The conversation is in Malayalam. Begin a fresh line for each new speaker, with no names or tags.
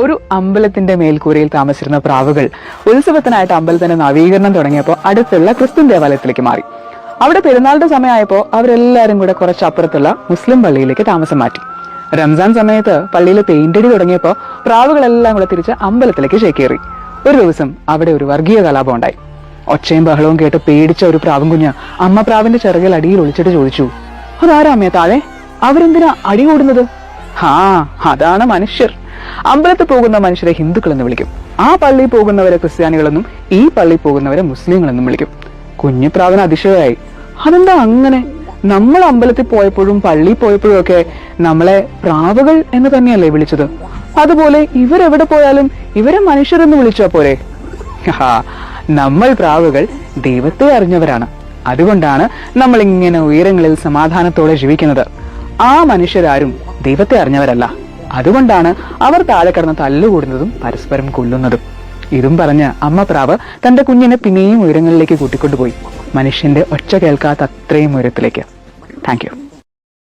ഒരു അമ്പലത്തിന്റെ മേൽക്കൂരയിൽ താമസിച്ചിരുന്ന പ്രാവുകൾ ഉത്സവത്തിനായിട്ട് അമ്പലത്തിന്റെ നവീകരണം തുടങ്ങിയപ്പോൾ അടുത്തുള്ള ക്രിസ്ത്യൻ ദേവാലയത്തിലേക്ക് മാറി. അവിടെ പെരുന്നാളിന്റെ സമയമായപ്പോൾ അവരെല്ലാരും കൂടെ കുറച്ചപ്പുറത്തുള്ള മുസ്ലിം പള്ളിയിലേക്ക് താമസം മാറ്റി. റംസാൻ സമയത്ത് പള്ളിയിൽ പെയിന്റ് അടി തുടങ്ങിയപ്പോൾ പ്രാവുകളെല്ലാം കൂടെ തിരിച്ച് അമ്പലത്തിലേക്ക് ചേക്കേറി. ഒരു ദിവസം അവിടെ ഒരു വർഗീയ കലാപം ഉണ്ടായി. ഒച്ചയും ബഹളവും കേട്ട് പേടിച്ച ഒരു പ്രാവും കുഞ്ഞ് അമ്മ പ്രാവിന്റെ ചിറകിൽ അടിയിൽ ഒളിച്ചിട്ട് ചോദിച്ചു അതാരാ താഴെ? അവരെന്തിനാ അടി കൂടുന്നത്? ഹാ അതാണ് മനുഷ്യർ. അമ്പലത്തിൽ പോകുന്ന മനുഷ്യരെ ഹിന്ദുക്കൾ എന്ന് വിളിക്കും. ആ പള്ളിയിൽ പോകുന്നവരെ ക്രിസ്ത്യാനികളെന്നും ഈ പള്ളിയിൽ പോകുന്നവരെ മുസ്ലിങ്ങളെന്നും വിളിക്കും. കുഞ്ഞു പ്രാവിന് അതിശയമായി അതെന്താ അങ്ങനെ? നമ്മൾ അമ്പലത്തിൽ പോയപ്പോഴും പള്ളിയിൽ പോയപ്പോഴും ഒക്കെ നമ്മളെ പ്രാവുകൾ എന്ന് തന്നെയല്ലേ വിളിച്ചത്? അതുപോലെ ഇവരെവിടെ പോയാലും ഇവരെ മനുഷ്യരെന്ന് വിളിച്ചാ പോരെ? നമ്മൾ പ്രാവുകൾ ദൈവത്തെ അറിഞ്ഞവരാണ്. അതുകൊണ്ടാണ് നമ്മൾ ഇങ്ങനെ ഉയരങ്ങളിൽ സമാധാനത്തോടെ ജീവിക്കുന്നത്. ആ മനുഷ്യരാരും ദൈവത്തെ അറിഞ്ഞവരല്ല. അതുകൊണ്ടാണ് അവർ താഴെ കിടന്ന് തല്ലുകൂടുന്നതും പരസ്പരം കൊല്ലുന്നതും. ഇതും പറഞ്ഞ് അമ്മ പ്രാവ് തന്റെ കുഞ്ഞിനെ പിന്നെയും ഉയരങ്ങളിലേക്ക് കൂട്ടിക്കൊണ്ടുപോയി. മനുഷ്യന്റെ ഒച്ച കേൾക്കാത്ത അത്രയും ഉയരത്തിലേക്ക്. Thank you